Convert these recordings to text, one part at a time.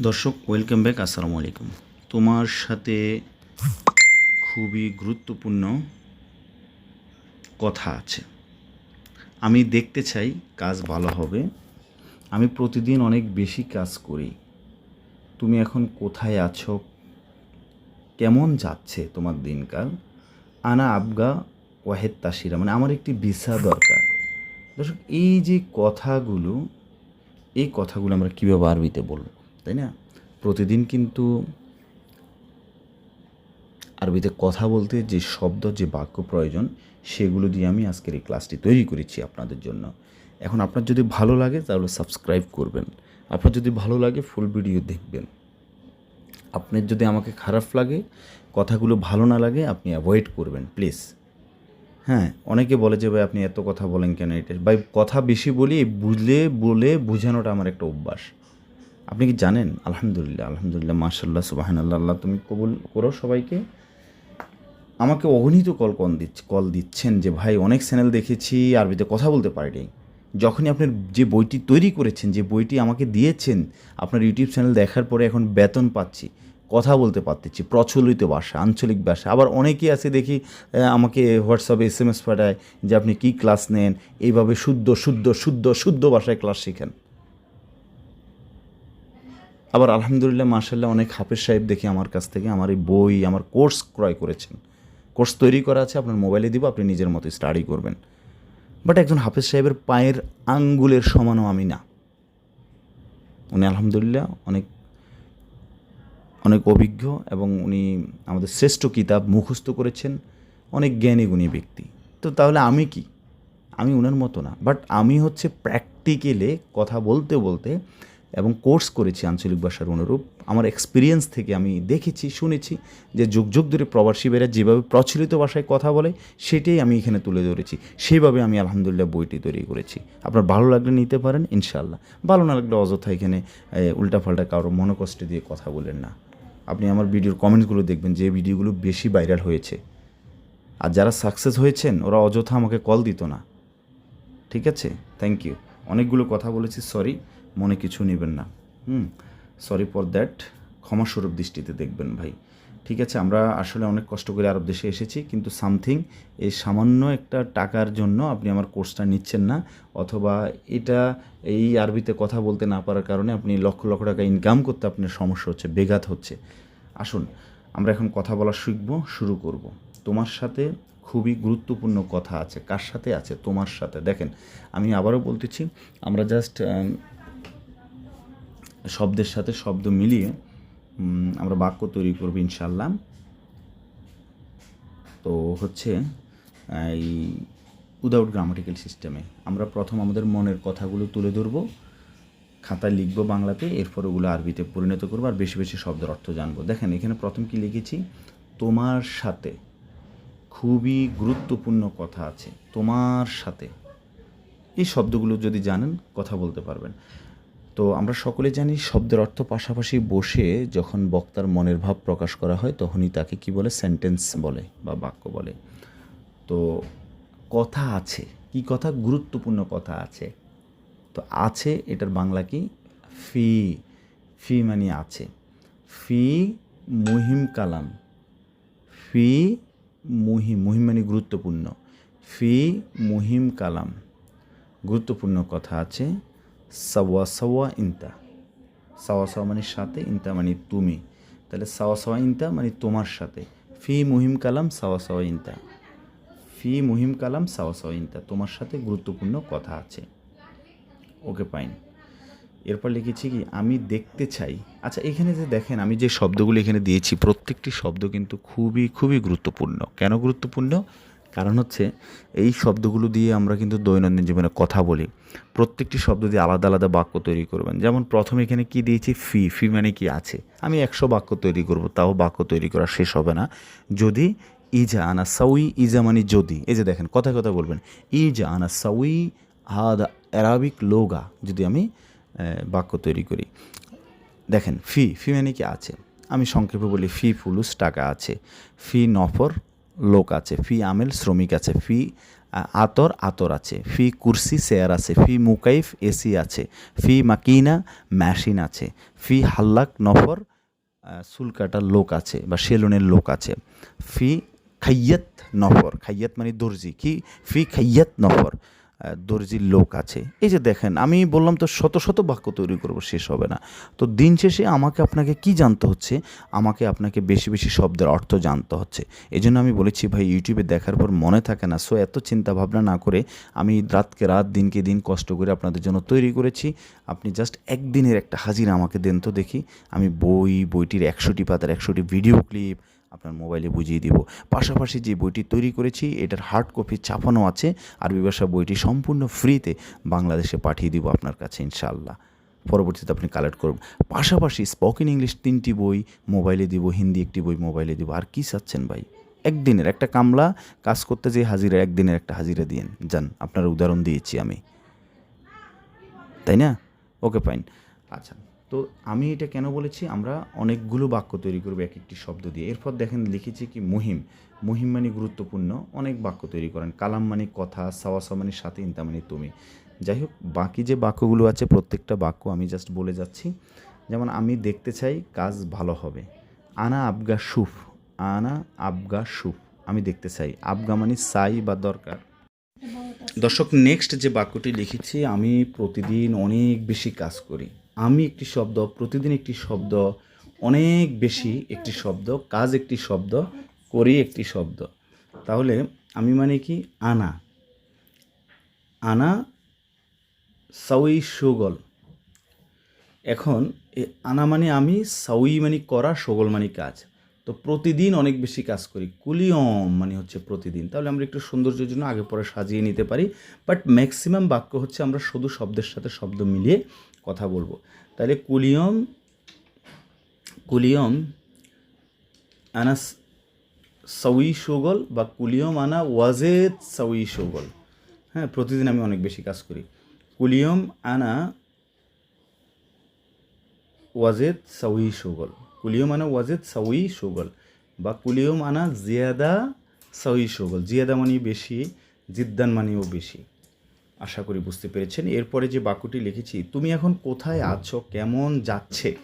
দর্শক welcome back আসসালামু আলাইকুম। তোমার সাথে খুবই গুরুত্বপূর্ণ কথা আছে। আমি দেখতে চাই কাজ ভালো হবে। আমি প্রতিদিন অনেক বেশি কাজ করি। তুমি এখন কোথায় আছো? কেমন যাচ্ছে তোমার দিনকাল? আনা আবগা ওয়াহেদ তাসিরা মানে আমার একটি ভিসা দরকার। দর্শক, এই যে কথাগুলো, এই কথাগুলো আমরা কীভাবে আরবিতে বলব? তাই না? প্রতিদিন কিন্তু আরবিতে কথা বলতে যে শব্দ, যে বাক্য প্রয়োজন, সেগুলো দিয়ে আমি আজকের এই ক্লাসটি তৈরি করেছি আপনাদের জন্য। এখন আপনার যদি ভালো লাগে তাহলে সাবস্ক্রাইব করবেন। আপনার যদি ভালো লাগে ফুল ভিডিও দেখবেন। আপনার যদি আমাকে খারাপ লাগে, কথাগুলো ভালো না লাগে, আপনি অ্যাভয়েড করবেন প্লিজ হ্যাঁ অনেকে বলে যে, ভাই, আপনি এত কথা বলেন কেন? এটা, ভাই, কথা বেশি বলি, বুঝলে বলে বোঝানোটা আমার একটা অভ্যাস। আপনি কি জানেন? আলহামদুলিল্লাহ আলহামদুলিল্লাহ মার্শাল্লাহ সুবাহান আল্লাহ আল্লাহ তুমি কবুল করো সবাইকে। আমাকে অগণিত কল কল দিচ্ছে, কল দিচ্ছেন যে, ভাই, অনেক চ্যানেল দেখেছি, আরবিতে কথা বলতে পারিনি। যখনই আপনার যে বইটি তৈরি করেছেন, যে বইটি আমাকে দিয়েছেন, আপনার ইউটিউব চ্যানেল দেখার পরে এখন বেতন পাচ্ছি, কথা বলতে পারতেছি, প্রচলিত ভাষা, আঞ্চলিক ভাষা। আবার অনেকেই আছে দেখি আমাকে হোয়াটসঅ্যাপে এস এম এস পাঠায় যে, আপনি কী ক্লাস নেন? এইভাবে শুদ্ধ শুদ্ধ শুদ্ধ শুদ্ধ ভাষায় ক্লাস শেখেন। আবার আলহামদুলিল্লাহ মার্শাল্লাহ অনেক হাফেজ সাহেব দেখি আমার কাছ থেকে আমার এই বই, আমার কোর্স ক্রয় করেছেন। কোর্স তৈরি করা আছে, আপনার মোবাইলে দিব, আপনি নিজের মতো স্টাডি করবেন। বাট একজন হাফেজ সাহেবের পায়ের আঙ্গুলের সমানও আমি না। উনি আলহামদুলিল্লাহ অনেক অনেক অভিজ্ঞ এবং উনি আমাদের শ্রেষ্ঠ কিতাব মুখস্থ করেছেন। অনেক জ্ঞানী, গুণী ব্যক্তি। তো তাহলে আমি কি? আমি ওনার মতো না। বাট আমি হচ্ছে প্র্যাকটিক্যালে কথা বলতে বলতে এবং কোর্স করেছি আঞ্চলিক ভাষার অনুরূপ। আমার এক্সপিরিয়েন্স থেকে আমি দেখেছি, শুনেছি যে যুগ যুগ ধরে প্রবাসীরা যেভাবে প্রচলিত ভাষায় কথা বলে, সেটাই আমি এখানে তুলে ধরেছি। সেইভাবে আমি আলহামদুলিল্লাহ বইটি তৈরি করেছি। আপনার ভালো লাগলে নিতে পারেন ইনশাল্লাহ ভালো না লাগলে অযথা এখানে উল্টাপাল্টা কারও মনোকষ্ট দিয়ে কথা বলেন না। আপনি আমার ভিডিওর কমেন্টগুলো দেখবেন যে ভিডিওগুলো বেশি ভাইরাল হয়েছে। আর যারা সাকসেস হয়েছেন, ওরা অযথা আমাকে কল দিত না। ঠিক আছে? থ্যাংক ইউ অনেকগুলো কথা বলেছি সরি মনে কিছু নেবেন না। হুম সরি ফর দ্যাট ক্ষমাস্বরূপ দৃষ্টিতে দেখবেন ভাই। ঠিক আছে, আমরা আসলে অনেক কষ্ট করে আরব দেশে এসেছি, কিন্তু সামথিং এই সামান্য একটা টাকার জন্য আপনি আমার কোর্সটা নিচ্ছেন না, অথবা এটা এই আরবিতে কথা বলতে না পারার কারণে আপনি লক্ষ লক্ষ টাকা ইনকাম করতে আপনার সমস্যা হচ্ছে, বেঘাত হচ্ছে। আসুন, আমরা এখন কথা বলা শিখব, শুরু করব। তোমার সাথে খুবই গুরুত্বপূর্ণ কথা আছে। কার সাথে আছে? তোমার সাথে। দেখেন, আমি আবারও বলতেছি, আমরা জাস্ট শব্দের সাথে শব্দ মিলিয়ে আমরা বাক্য তৈরি করব ইনশাল্লাহ তো হচ্ছে এই উইদাউট গ্রামাটিক্যাল সিস্টেমে আমরা প্রথম আমাদের মনের কথাগুলো তুলে ধরবো, খাতায় লিখব বাংলাতে, এরপর ওগুলো আরবিতে পরিণত করব, আর বেশি বেশি শব্দের অর্থ জানব। দেখেন, এখানে প্রথম কি লিখেছি? তোমার সাথে খুবই গুরুত্বপূর্ণ কথা আছে, তোমার সাথে। এই শব্দগুলো যদি জানেন, কথা বলতে পারবেন। তো আমরা সকলে জানি শব্দের অর্থ পাশাপাশি বসে যখন বক্তার মনের ভাব প্রকাশ করা হয়, তখনই তাকে কি বলে? সেন্টেন্স বলে বা বাক্য বলে। তো কথা আছে। কি কথা? গুরুত্বপূর্ণ কথা আছে। তো আছে, এটার বাংলা কি? ফি। ফি মানে আছে। ফি মুহিম কালাম। ফি মুহিম। মুহিম মানে গুরুত্বপূর্ণ। ফি মুহিম কালাম। গুরুত্বপূর্ণ কথা আছে। সাওয়া সাওয়া ইনতা। সাওয়া সাওয়া মানে সাথে, ইনতা মানে তুমি। তাহলে সাওয়া সাওয়া ইনতা মানে তোমার সাথে। ফি মুহিম কালাম সাওয়া সাওয়া ইনতা। ফি মুহিম কালাম সাওয়া সাওয়া ইনতা। তোমার সাথে গুরুত্বপূর্ণ কথা আছে। ওকে পাইন এরপর লিখেছি কি, আমি দেখতে চাই। আচ্ছা এখানে যে দেখেন, আমি যে শব্দগুলো এখানে দিয়েছি, প্রত্যেকটি শব্দ কিন্তু খুবই খুবই গুরুত্বপূর্ণ। কেন গুরুত্বপূর্ণ? কারণ হচ্ছে এই শব্দগুলো দিয়ে আমরা কিন্তু দৈনন্দিন জীবনে কথা বলি। প্রত্যেকটি শব্দ দিয়ে আলাদা আলাদা বাক্য তৈরি করবেন। যেমন প্রথমে এখানে কি দিয়েছি? ফি। ফি মানে কি আছে? আমি একশো বাক্য তৈরি করব, তাও বাক্য তৈরি করা শেষ হবে না। যদি ইজা আনা সাউই, ইজা মানে যদি। এই যে দেখেন কথা কথা বলবেন। ইজা আনা সাউই হাদা অ্যারাবিক লোগা, যদি আমি বাক্য তৈরি করি। দেখেন, ফি। ফি মানে কি আছে? আমি সংক্ষেপে বলি, ফি ফুলুস টাকা আছে। ফি নফর লোক আছে ফি আমেল শ্রমিক আছে ফি আতর আতর আছে ফি কুরসি চেয়ার আছে ফি মুকাইফ এসি আছে ফি মাকিনা মেশিন আছে ফি হাল্লাক নফর আহ, চুল কাটার লোক আছে বা সেলুনের লোক আছে ফি খাইয়াত নফর খাইয়াত মানে দর্জি কি? ফি খাইয়াত নফর। দর্জির লোক আছে। এই যে দেখেন, আমি বললাম তো শত শত বাক্য তৈরি করব, শেষ হবে না। তো দিন শেষে আমাকে আপনাকে কি জানতে হচ্ছে? আমাকে আপনাকে বেশি বেশি শব্দের অর্থ জানতে হচ্ছে। এই জন্য আমি বলেছি, ভাই ইউটিউবে দেখার পর মনে থাকে না। সো এত চিন্তা ভাবনা না করে আমি রাতকে রাত, দিনকে দিন কষ্ট করে আপনাদের জন্য তৈরি করেছি। আপনি জাস্ট একদিনের একটা হাজিরা আমাকে দেন তো দেখি। আমি বই, বইটির একশোটি পাতার একশোটি ভিডিও ক্লিপ আপনার মোবাইলে বুঝিয়ে দিব। পাশাপাশি যে বইটি তৈরি করেছি, এটার হার্ড কপি ছাপানো আছে আরবি ভাষা বইটি সম্পূর্ণ ফ্রিতে বাংলাদেশে পাঠিয়ে দিব আপনার কাছে ইনশাআল্লাহ। পরবর্তীতে আপনি কালেক্ট করুন। পাশাপাশি স্পোকেন ইংলিশ তিনটি বই, মোবাইলে দিব, হিন্দি একটি বই, মোবাইলে দিব। আর কী চাচ্ছেন ভাই? একদিনের একটা কামলা, কাজ করতে যে হাজিরা, একদিনের একটা হাজিরা দিয়েন। যান, আপনার উদাহরণ দিয়েছি আমি। তাই না? ওকে ফাইন আচ্ছা। তো আমি এটা কেন বলেছি? আমরা অনেকগুলো বাক্য তৈরি করব এক একটি শব্দ দিয়ে। এরপর দেখেন লিখেছি কি মহিম। মহিম মানে গুরুত্বপূর্ণ। অনেক বাক্য তৈরি করেন। কালাম মানে কথা, সাওয়াসা মানে সাথে, ইন্তা মানে তুমি। যাই হোক, বাকি যে বাক্যগুলো আছে, প্রত্যেকটা বাক্য আমি জাস্ট বলে যাচ্ছি। যেমন, আমি দেখতে চাই কাজ ভালো হবে। আনা আবগা সুফ। আনা আবগা সুফ। আমি দেখতে চাই। আবগা মানে সাই বা দরকার। দর্শক নেক্সট যে বাক্যটি লিখেছি, আমি প্রতিদিন অনেক বেশি কাজ করি। আমি একটি শব্দ, প্রতিদিন একটি শব্দ, অনেক বেশি একটি শব্দ, কাজ একটি শব্দ, করি একটি শব্দ। তাহলে আমি মানে কি? আনা। আনা সাউই সুগল। এখন এ আনা মানে আমি, সাউই মানে করা, সগল মানে কাজ। তো প্রতিদিন অনেক বেশি কাজ করি। কুলিয়ম মানে হচ্ছে প্রতিদিন। তাহলে আমরা একটু সৌন্দর্যের জন্য আগে পরে সাজিয়ে নিতে পারি। বাট ম্যাক্সিমাম বাক্য হচ্ছে আমরা শুধু শব্দের সাথে শব্দ মিলিয়ে কথা বলব। তাহলে কুলিয়ম কুলিয়ম আনা সউই সুগল বা কুলিয়ম আনা ওয়াজেদ সাউই সুগল। হ্যাঁ প্রতিদিন আমি অনেক বেশি কাজ করি। কুলিয়ম আনা ওয়াজেদ সউই সুগল। কুলিয়ম আনা ওয়াজেদ সাউই সুগল। বা কুলিয়ম আনা জিয়াদা সাউই সুগল। জিয়াদা মানে বেশি, জিদ্দান মানেও বেশি। আশা করি বুঝতে পেরেছেন। এরপরে যে বাক্যটি লিখেছি, তুমি এখন কোথায় আছো? কেমন যাচ্ছে?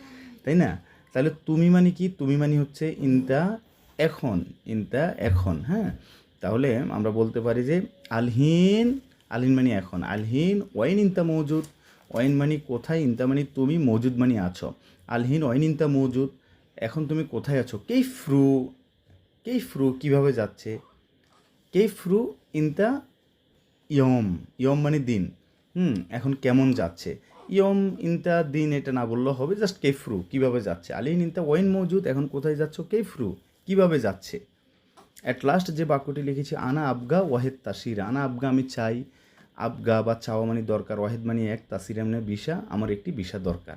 তাই না? তাহলে তুমি মানে কি? তুমি মানে হচ্ছে ইনতা এখন ইনতা এখন হ্যাঁ? তাহলে আমরা বলতে পারি যে, আলহিন আলহিন মানে এখন আলহিন ওয়াইন ইনতা মৌজুদ ওয়াইন মানে কোথায় ইনতা মানে তুমি মজুদ মানে আছো আলহিন ওয়াইন ইনতা মৌজুদ এখন তুমি কোথায় আছো? কেই ফ্রু? কেই ফ্রু কীভাবে যাচ্ছে? কেই ফ্রু ইন দ্য ইয়ম? ইয়ম মানে দিন। হুম, এখন কেমন যাচ্ছে? ইয়ম ইন দ্য দিন এটা না বললেও হবে, জাস্ট কে ফ্রু কীভাবে যাচ্ছে? আলিন দ্য ওয়েন মজুদ, এখন কোথায় যাচ্ছ? কে ফ্রু কীভাবে যাচ্ছে? অ্যাট লাস্ট যে বাক্যটি লিখেছি, আনা আবগা ওয়াহেদ তাসির। আনা আবগা আমি চাই। আবগা বা চাওয়া মানে দরকার। ওয়াহেদ মানে এক, তাসির মানে বিশা আমার একটি বিশা দরকার।